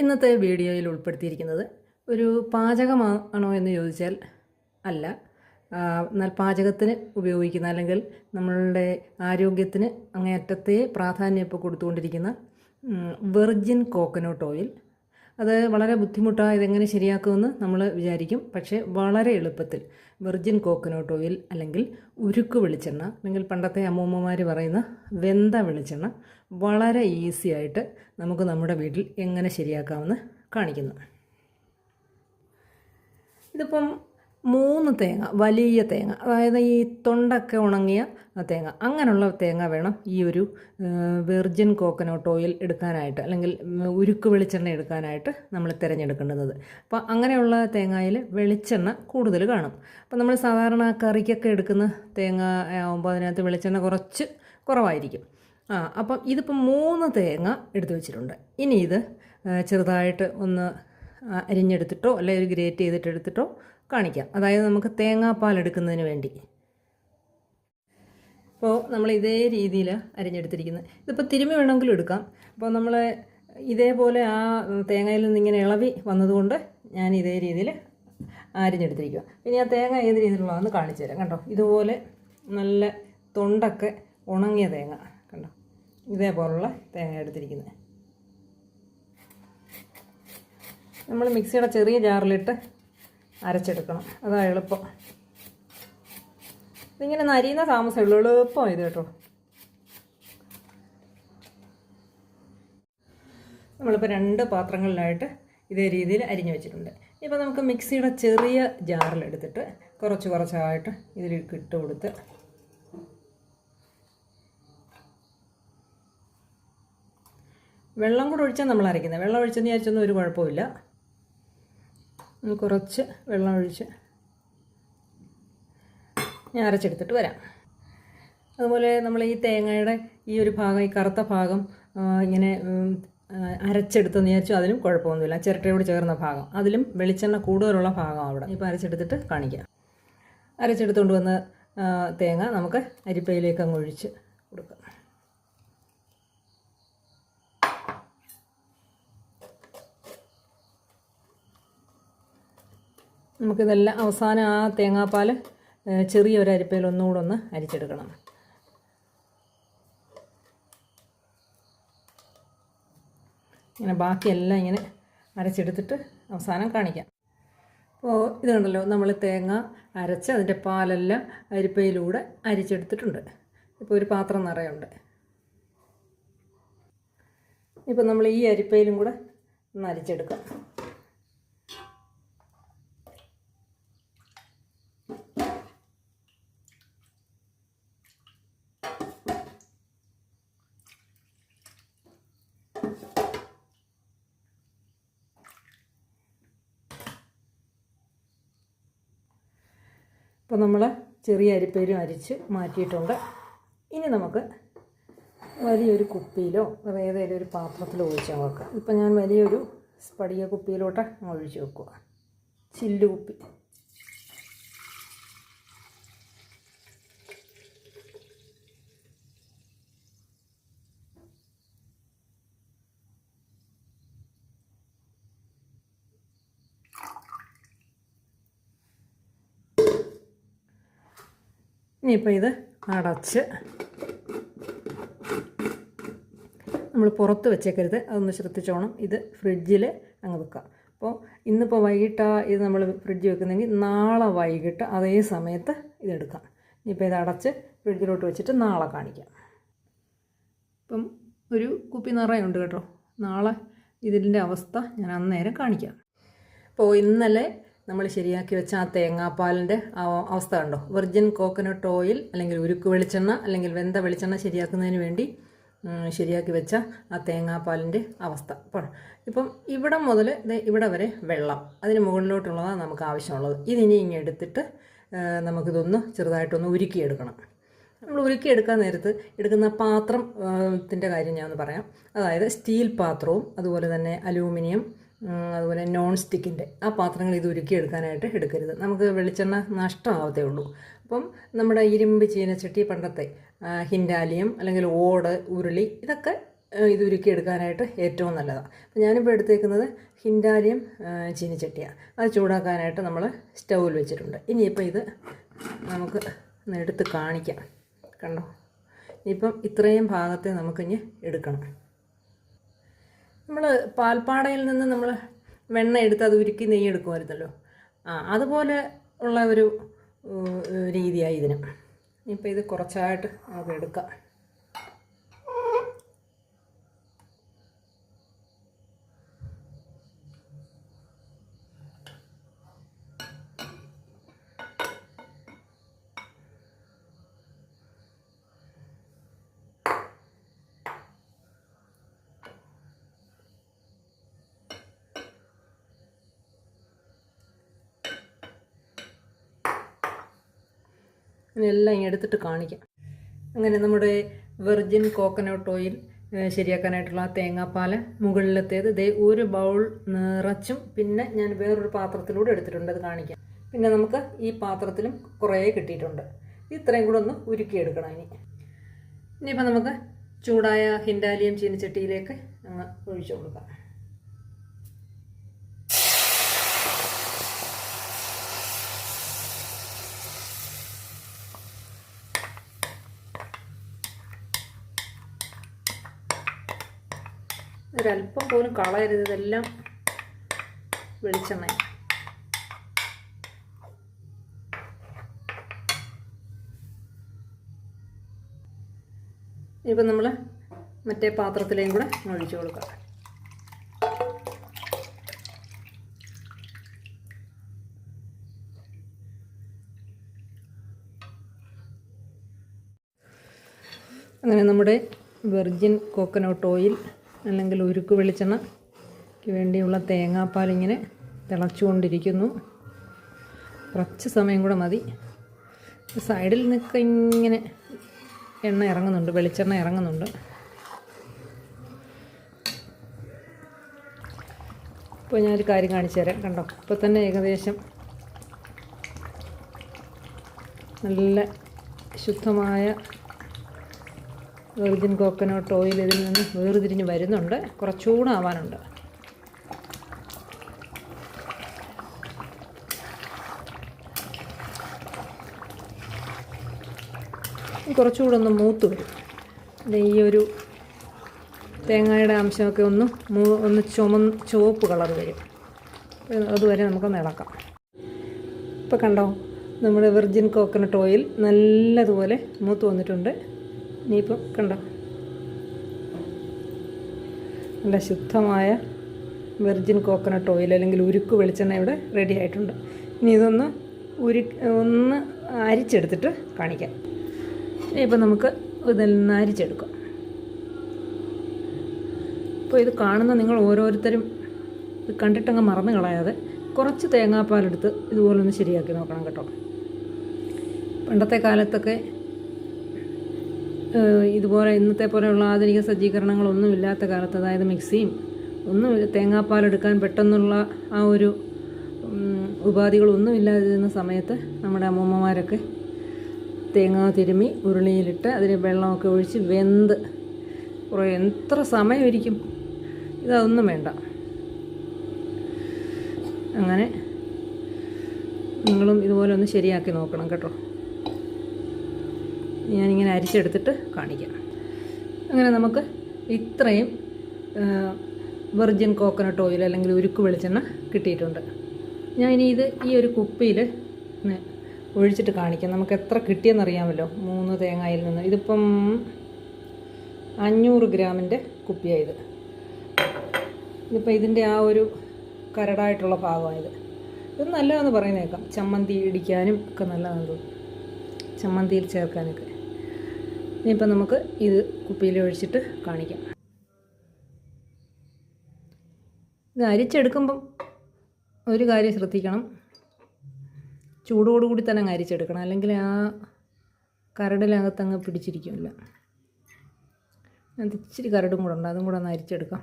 ഇന്നത്തെ വീഡിയോയിൽ ഉൾപ്പെടുത്തിയിരിക്കുന്നത് ഒരു പാചകമാണോ എന്ന് ചോദിച്ചാൽ അല്ല. എന്നാൽ പാചകത്തിന് ഉപയോഗിക്കുന്ന അല്ലെങ്കിൽ നമ്മളുടെ ആരോഗ്യത്തിന് അങ്ങേയറ്റത്തെ പ്രാധാന്യം ഇപ്പോൾ കൊടുത്തുകൊണ്ടിരിക്കുന്ന വെർജിൻ കോക്കനട്ട് ഓയിൽ. അത് വളരെ ബുദ്ധിമുട്ടാണ് ഇതെങ്ങനെ ശരിയാക്കുമെന്ന് നമ്മൾ വിചാരിക്കും. പക്ഷേ വളരെ എളുപ്പത്തിൽ. വെർജിൻ കോക്കനട്ട് ഓയിൽ അല്ലെങ്കിൽ ഉരുക്ക് വെളിച്ചെണ്ണ അല്ലെങ്കിൽ പണ്ടത്തെ അമ്മൂമ്മമാർ പറയുന്ന വെന്ത വെളിച്ചെണ്ണ വളരെ ഈസി ആയിട്ട് നമുക്ക് നമ്മുടെ വീട്ടിൽ എങ്ങനെ ശരിയാക്കാമെന്ന് കാണിക്കുന്നു. ഇതിപ്പം മൂന്ന് തേങ്ങ വലിയ തേങ്ങ അതായത് ഈ തൊണ്ടൊക്കെ ഉണങ്ങിയ തേങ്ങ. അങ്ങനെയുള്ള തേങ്ങ വേണം ഈ ഒരു വെർജിൻ കോക്കനട്ട് ഓയിൽ എടുക്കാനായിട്ട് അല്ലെങ്കിൽ ഉരുക്ക് വെളിച്ചെണ്ണ എടുക്കാനായിട്ട് നമ്മൾ തിരഞ്ഞെടുക്കേണ്ടത് അപ്പോൾ അങ്ങനെയുള്ള തേങ്ങയിൽ വെളിച്ചെണ്ണ കൂടുതൽ കാണും. അപ്പോൾ നമ്മൾ സാധാരണ കറിക്കൊക്കെ എടുക്കുന്ന തേങ്ങ ആകുമ്പോൾ അതിനകത്ത് വെളിച്ചെണ്ണ കുറച്ച് കുറവായിരിക്കും. ആ അപ്പം ഇതിപ്പം മൂന്ന് തേങ്ങ എടുത്തു വെച്ചിട്ടുണ്ട്. ഇനി ഇത് ചെറുതായിട്ട് ഒന്ന് അരിഞ്ഞെടുത്തിട്ടോ അല്ലെങ്കിൽ ഒരു ഗ്രേറ്റ് ചെയ്തിട്ട് എടുത്തിട്ടോ കാണിക്കാം. അതായത് നമുക്ക് തേങ്ങാപ്പാൽ എടുക്കുന്നതിന് വേണ്ടി. അപ്പോൾ നമ്മൾ ഇതേ രീതിയിൽ അരിഞ്ഞെടുത്തിരിക്കുന്നത്. ഇതിപ്പോൾ തിരുമ്മി വേണമെങ്കിലും എടുക്കാം. അപ്പോൾ നമ്മൾ ഇതേപോലെ ആ തേങ്ങയിൽ നിന്ന് ഇങ്ങനെ ഇളവി വന്നതുകൊണ്ട് ഞാൻ ഇതേ രീതിയിൽ അരിഞ്ഞെടുത്തിരിക്കുക ഇനി ആ തേങ്ങ ഏത് രീതിയിലുള്ളതെന്ന് കാണിച്ചു തരാം. കണ്ടോ? ഇതുപോലെ നല്ല തൊണ്ടൊക്കെ ഉണങ്ങിയ തേങ്ങ. കണ്ടോ? ഇതേപോലുള്ള തേങ്ങ എടുത്തിരിക്കുന്നത്. നമ്മൾ മിക്സിയുടെ ചെറിയ ജാറിലിട്ട് അരച്ചെടുക്കണം. അതാ എളുപ്പം. ഇതിങ്ങനെ നരിയുന്ന താമസം ഉള്ളു. എളുപ്പം ഇത് കേട്ടോ. നമ്മളിപ്പോൾ രണ്ട് പാത്രങ്ങളിലായിട്ട് ഇതേ രീതിയിൽ അരിഞ്ഞു വെച്ചിട്ടുണ്ട്. ഇപ്പോൾ നമുക്ക് മിക്സിയുടെ ചെറിയ ജാറിലെടുത്തിട്ട് കുറച്ച് കുറച്ചായിട്ട് ഇതിലേക്ക് ഇട്ട് കൊടുത്ത് വെള്ളം കൂടെ ഒഴിച്ചാൽ നമ്മൾ അരയ്ക്കുന്നത്. വെള്ളം ഒഴിച്ചെന്ന് വിചാരിച്ചൊന്നും ഒരു കുഴപ്പമില്ല കുറച്ച് വെള്ളം ഒഴിച്ച് ഞാൻ അരച്ചെടുത്തിട്ട് വരാം. അതുപോലെ നമ്മൾ ഈ തേങ്ങയുടെ ഈ ഒരു ഭാഗം ഈ കറുത്ത ഭാഗം ഇങ്ങനെ അരച്ചെടുത്തെന്ന് വിചാരിച്ചു അതിനും കുഴപ്പമൊന്നുമില്ല. ചിരട്ടയോട് ചേർന്ന ഭാഗം. അതിലും വെളിച്ചെണ്ണ കൂടുതലുള്ള ഭാഗം അവിടെ. ഇപ്പോൾ അരച്ചെടുത്തിട്ട് കാണിക്കാം. അരച്ചെടുത്തുകൊണ്ട് വന്ന തേങ്ങ നമുക്ക് അരിപ്പയിലേക്ക് അങ്ങ് ഒഴിച്ച് കൊടുക്കാം നമുക്കിതെല്ലാം അവസാനം ആ തേങ്ങാപ്പാൽ ചെറിയ ചെറിയൊരു അരിപ്പയിൽ ഒന്നുകൂടെ ഒന്ന് അരിച്ചെടുക്കണം. ഇങ്ങനെ ബാക്കിയെല്ലാം ഇങ്ങനെ അരച്ചെടുത്തിട്ട് അവസാനം കാണിക്കാം. അപ്പോൾ ഇത് കണ്ടല്ലോ നമ്മൾ തേങ്ങ അരച്ച് അതിന്റെ പാലെല്ലാം അരിപ്പയിലൂടെ അരിച്ചെടുത്തിട്ടുണ്ട്. ഇപ്പോൾ ഒരു പാത്രം നിറയുണ്ട്. ഇപ്പോൾ നമ്മൾ ഈ അരിപ്പയിലും കൂടെ ഒന്ന് അരിച്ചെടുക്കാം. ഇപ്പോൾ നമ്മൾ ചെറിയ അരിപ്പേരും അരിച്ച് മാറ്റിയിട്ടുണ്ട്. ഇനി നമുക്ക് വലിയൊരു കുപ്പിയിലോ ഏതെങ്കിലും ഒരു പാത്രത്തിലോ ഒഴിച്ച് വെക്കാം. ഇപ്പം ഞാൻ വലിയൊരു സ്പടിക കുപ്പിയിലോട്ട് ഒഴിച്ച് വെക്കുക ചില്ല് ഇനിയിപ്പോൾ ഇത് അടച്ച് നമ്മൾ പുറത്ത് വെച്ചേക്കരുത്. അതൊന്ന് ശ്രദ്ധിച്ചോണം. ഇത് ഫ്രിഡ്ജിൽ അങ്ങ് വെക്കുക അപ്പോൾ ഇന്നിപ്പോൾ വൈകിട്ടാണ് ഇത് നമ്മൾ ഫ്രിഡ്ജിൽ വെക്കുന്നെങ്കിൽ നാളെ വൈകിട്ട് അതേ സമയത്ത് ഇതെടുക്കാം ഇനിയിപ്പോൾ ഇത് അടച്ച് ഫ്രിഡ്ജിലോട്ട് വെച്ചിട്ട് നാളെ കാണിക്കാം. ഇപ്പം ഒരു കുപ്പി നിറയുണ്ട് കേട്ടോ. നാളെ ഇതിന്റെ അവസ്ഥ ഞാൻ അന്നേരം കാണിക്കാം. അപ്പോൾ ഇന്നലെ നമ്മൾ ശരിയാക്കി വെച്ച ആ തേങ്ങാപ്പാലിന്റെ അവസ്ഥ കണ്ടോ? വെർജിൻ കോക്കനട്ട് ഓയിൽ അല്ലെങ്കിൽ ഉരുക്ക് വെളിച്ചെണ്ണ അല്ലെങ്കിൽ വെന്ത വെളിച്ചെണ്ണ ശരിയാക്കുന്നതിന് വേണ്ടി ശരിയാക്കി വെച്ച ആ തേങ്ങാപ്പാലിന്റെ അവസ്ഥ. അപ്പോൾ ഇപ്പം ഇവിടെ മുതൽ ഇവിടെ വരെ വെള്ളം. അതിന് മുകളിലോട്ടുള്ളതാണ് നമുക്ക് ആവശ്യമുള്ളത്. ഇതിനി ഇങ്ങ് എടുത്തിട്ട് നമുക്കിതൊന്ന് ചെറുതായിട്ടൊന്ന് ഉരുക്കിയെടുക്കണം. നമ്മൾ ഉരുക്കിയെടുക്കാൻ നേരത്ത് എടുക്കുന്ന പാത്രം ത്തിന്റെ കാര്യം ഞാൻ പറയാം. അതായത് സ്റ്റീൽ പാത്രവും അതുപോലെ തന്നെ അലൂമിനിയം അതുപോലെ നോൺ സ്റ്റിക്കിന്റെ ആ പാത്രങ്ങൾ ഇത് ഉരുക്കി എടുക്കാനായിട്ട് എടുക്കരുത്. നമുക്ക് വെളിച്ചെണ്ണ നഷ്ടമാവത്തേ ഉള്ളൂ. അപ്പം നമ്മുടെ ഇരുമ്പ് ചീനച്ചട്ടി പണ്ടത്തെ ഹിൻഡാലിയം അല്ലെങ്കിൽ ഓട് ഉരുളി ഇതൊക്കെ ഇത് ഉരുക്കി എടുക്കാനായിട്ട് ഏറ്റവും നല്ലതാണ് അപ്പം ഞാനിപ്പോൾ എടുത്തേക്കുന്നത് ഹിൻഡാലിയം ചീനച്ചട്ടിയാണ് അത് ചൂടാക്കാനായിട്ട് നമ്മൾ സ്റ്റൗവിൽ വെച്ചിട്ടുണ്ട്. ഇനിയിപ്പോൾ ഇത് നമുക്ക് എടുത്ത് കാണിക്കാം. കണ്ടോ? ഇപ്പം ഇത്രയും ഭാഗത്തെ നമുക്കിനി എടുക്കണം. നമ്മൾ പാൽപ്പാടയിൽ നിന്ന് നമ്മൾ വെണ്ണ എടുത്ത് അത് ഉരുക്കി നെയ്യ് എടുക്കുമായിരുന്നല്ലോ. ആ അതുപോലെ ഉള്ള ഒരു രീതിയായി ഇതിന്. ഇപ്പോൾ ഇത് കുറച്ചായിട്ട് നമുക്ക് എടുക്കാം. എല്ലാം ഇങ്ങനെ എടുത്തിട്ട് കാണിക്കാം. അങ്ങനെ നമ്മുടെ വെർജിൻ കോക്കനട്ട് ഓയിൽ ശരിയാക്കാനായിട്ടുള്ള ആ തേങ്ങാപ്പാൽ മുകളിലത്തേത് ദേ ഒരു ബൗൾ നിറച്ചും പിന്നെ ഞാൻ വേറൊരു പാത്രത്തിലൂടെ എടുത്തിട്ടുണ്ട് അത് കാണിക്കാം. പിന്നെ നമുക്ക് ഈ പാത്രത്തിലും കുറേ കിട്ടിയിട്ടുണ്ട്. ഇത്രയും കൂടെ ഒന്ന് ഉരുക്കിയെടുക്കണം ഇനി. ഇനിയിപ്പോൾ നമുക്ക് ചൂടായ ഹിൻഡാലിയം ചീനിച്ചട്ടിയിലേക്ക് അങ്ങ് ഒഴിച്ചു കൊടുക്കാം. ഒരല്പം പോലും കളയരുത്. ഇതെല്ലാം വെളിച്ചെണ്ണ ഇപ്പം നമ്മൾ മറ്റേ പാത്രത്തിലേയും കൂടെ ഒഴിച്ചു കൊടുക്കാം അങ്ങനെ നമ്മുടെ വെർജിൻ കോക്കനട്ട് ഓയിൽ അല്ലെങ്കിൽ ഉരുക്ക് വെളിച്ചെണ്ണയ്ക്ക് വേണ്ടിയുള്ള തേങ്ങാപ്പാൽ ഇങ്ങനെ തിളച്ചുകൊണ്ടിരിക്കുന്നു. കുറച്ച് സമയം കൂടെ മതി. സൈഡിൽ നിൽക്കുക ഇങ്ങനെ എണ്ണ ഇറങ്ങുന്നുണ്ട് വെളിച്ചെണ്ണ ഇറങ്ങുന്നുണ്ട്. ഇപ്പോൾ ഞാനൊരു കാര്യം കാണിച്ചു തരാം. കണ്ടോ? ഇപ്പോൾ തന്നെ ഏകദേശം നല്ല ശുദ്ധമായ വെർജിൻ കോക്കനട്ട് ഓയിൽ ഇതിൽ നിന്ന് വേർതിരിഞ്ഞ് വരുന്നുണ്ട്. കുറച്ചുകൂടെ ആവാനുണ്ട്. കുറച്ചുകൂടെ ഒന്ന് മൂത്ത് വരും. ഈ ഒരു തേങ്ങയുടെ അംശമൊക്കെ ഒന്ന് മൂ ഒന്ന് ചുമ ചുവപ്പ് കളർ വരും. അതുവരെ നമുക്ക് ഇളക്കാം. ഇപ്പോൾ കണ്ടോ നമ്മുടെ വെർജിൻ കോക്കനട്ട് ഓയിൽ നല്ലതുപോലെ മൂത്ത് വന്നിട്ടുണ്ട്. ഇനിയിപ്പം കണ്ടോ? നല്ല ശുദ്ധമായ വെർജിൻ കോക്കനട്ട് ഓയിൽ അല്ലെങ്കിൽ ഉരുക്ക് വെളിച്ചെണ്ണ ഇവിടെ റെഡി ആയിട്ടുണ്ട്. ഇനി ഇതൊന്ന് ഉരു ഒന്ന് അരിച്ചെടുത്തിട്ട് കാണിക്കാം. ഇപ്പം നമുക്ക് ഇതെല്ലാം അരിച്ചെടുക്കാം. ഇപ്പോൾ ഇത് കാണുന്ന നിങ്ങൾ ഓരോരുത്തരും ഇത് കണ്ടിട്ടങ്ങ് മറന്നു കളയാതെ കുറച്ച് തേങ്ങാപ്പാലെടുത്ത് ഇതുപോലൊന്ന് ശരിയാക്കി നോക്കണം കേട്ടോ. പണ്ടത്തെ കാലത്തൊക്കെ ഇതുപോലെ ഇന്നത്തെ പോലെയുള്ള ആധുനിക സജ്ജീകരണങ്ങളൊന്നും ഇല്ലാത്ത കാലത്ത് അതായത് മിക്സിയും ഒന്നും തേങ്ങാപ്പാലെടുക്കാൻ പെട്ടെന്നുള്ള ആ ഒരു ഉപാധികളൊന്നും ഇല്ലാതിരുന്ന സമയത്ത് നമ്മുടെ അമ്മൂമ്മമാരൊക്കെ തേങ്ങ തിരുമി ഉരുളിയിലിട്ട് അതിന് വെള്ളമൊക്കെ ഒഴിച്ച് വെന്ത് കുറേ എത്ര സമയമായിരിക്കും? ഇതൊന്നും വേണ്ട. അങ്ങനെ നിങ്ങളും ഇതുപോലെ ഒന്ന് ശരിയാക്കി നോക്കണം കേട്ടോ. ഞാനിങ്ങനെ അരിച്ചെടുത്തിട്ട് കാണിക്കാം. അങ്ങനെ നമുക്ക് ഇത്രയും വെർജിൻ കോക്കനട്ട് ഓയിൽ അല്ലെങ്കിൽ ഉരുക്ക് വെളിച്ചെണ്ണ കിട്ടിയിട്ടുണ്ട്. ഞാൻ ഇനി ഇത് ഈ ഒരു കുപ്പിയിൽ ഒഴിച്ചിട്ട് കാണിക്കാം. നമുക്ക് എത്ര കിട്ടിയെന്നറിയാമല്ലോ മൂന്ന് തേങ്ങയിൽ നിന്ന്. ഇതിപ്പം അഞ്ഞൂറ് ഗ്രാമിന്റെ കുപ്പിയായത് ഇതിപ്പോൾ ഇതിന്റെ ആ ഒരു കരടായിട്ടുള്ള ഭാഗമായത് ഇത്. നല്ലതെന്ന് പറയുന്നേക്കാം. ചമ്മന്തി ഇടിക്കാനും ഒക്കെ നല്ലതാണ് ചമ്മന്തിയിൽ ചേർക്കാനൊക്കെ. ഇനിയിപ്പോൾ നമുക്ക് ഇത് കുപ്പിയിൽ ഒഴിച്ചിട്ട് കാണിക്കാം. ഇത് അരിച്ചെടുക്കുമ്പം ഒരു കാര്യം ശ്രദ്ധിക്കണം. ചൂടോടുകൂടി തന്നെ അങ്ങ് അരിച്ചെടുക്കണം. അല്ലെങ്കിൽ ആ കരടിലകത്ത് അങ്ങ് പിടിച്ചിരിക്കുമല്ല. അത് ഇച്ചിരി കരടും കൂടെ ഉണ്ട്. അതും കൂടെ ഒന്ന് അരിച്ചെടുക്കാം.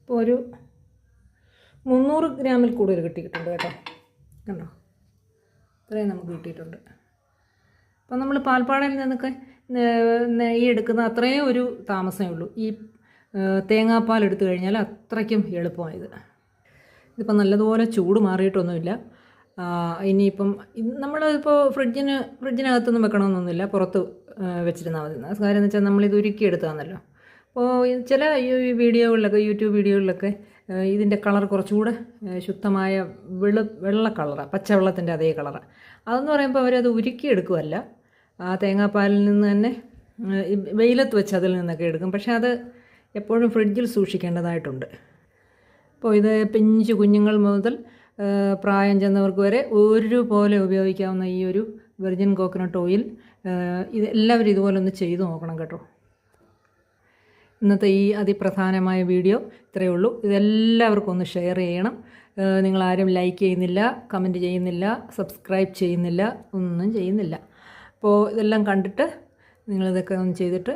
ഇപ്പോൾ ഒരു മുന്നൂറ് ഗ്രാമിൽ കൂടുതൽ കിട്ടിയിട്ടുണ്ട് കേട്ടോ. കണ്ടോ? ഇത്രയും നമുക്ക് കിട്ടിയിട്ടുണ്ട്. അപ്പം നമ്മൾ പാൽപ്പാടയിൽ നിന്നൊക്കെ നെയ്യ് എടുക്കുന്ന അത്രയും ഒരു താമസമേ ഉള്ളൂ. ഈ തേങ്ങാപ്പാൽ എടുത്തു കഴിഞ്ഞാൽ അത്രയ്ക്കും എളുപ്പമായത്. ഇതിപ്പം നല്ലതുപോലെ ചൂട് മാറിയിട്ടൊന്നുമില്ല. ഇനിയിപ്പം നമ്മളിപ്പോൾ ഫ്രിഡ്ജിന് ഫ്രിഡ്ജിനകത്തൊന്നും വെക്കണമെന്നൊന്നുമില്ല. പുറത്ത് വെച്ചിരുന്നാൽ മതി. കാര്യം എന്ന് വെച്ചാൽ നമ്മളിത് ഉരുക്കി എടുത്താന്നല്ലോ അപ്പോൾ ചില വീഡിയോകളിലൊക്കെ യൂട്യൂബ് വീഡിയോകളിലൊക്കെ ഇതിന്റെ കളർ കുറച്ചുകൂടെ ശുദ്ധമായ വെളു വെള്ള കളറാണ് പച്ചവെള്ളത്തിന്റെ അതേ കളറാണ് അതെന്ന് പറയുമ്പോൾ അവരത് ഉരുക്കിയെടുക്കുമല്ല ആ തേങ്ങാപ്പാലിൽ നിന്ന് തന്നെ വെയിലത്ത് വെച്ച് അതിൽ നിന്നൊക്കെ എടുക്കും. പക്ഷേ അത് എപ്പോഴും ഫ്രിഡ്ജിൽ സൂക്ഷിക്കേണ്ടതായിട്ടുണ്ട്. അപ്പോൾ ഇത് പിഞ്ച് കുഞ്ഞുങ്ങൾ മുതൽ പ്രായം ചെന്നവർക്ക് വരെ ഒരുപോലെ ഉപയോഗിക്കാവുന്ന ഈ ഒരു വെർജിൻ കോക്കനട്ട് ഓയിൽ ഇത് എല്ലാവരും ഇതുപോലെ ഒന്ന് ചെയ്തു നോക്കണം കേട്ടോ. ഇന്നത്തെ ഈ അതിപ്രധാനമായ വീഡിയോ ഇത്രയേ ഉള്ളൂ. ഇതെല്ലാവർക്കും ഒന്ന് ഷെയർ ചെയ്യണം. നിങ്ങളാരും ലൈക്ക് ചെയ്യുന്നില്ല കമന്റ് ചെയ്യുന്നില്ല സബ്സ്ക്രൈബ് ചെയ്യുന്നില്ല ഒന്നും ചെയ്യുന്നില്ല. അപ്പോൾ ഇതെല്ലാം കണ്ടിട്ട് നിങ്ങളിതൊക്കെ ഒന്ന് ചെയ്തിട്ട്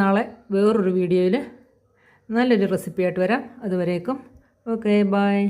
നാളെ വേറൊരു വീഡിയോയിൽ നല്ലൊരു റെസിപ്പിയായിട്ട് വരാം. അതുവരേക്കും ഓക്കെ ബൈ.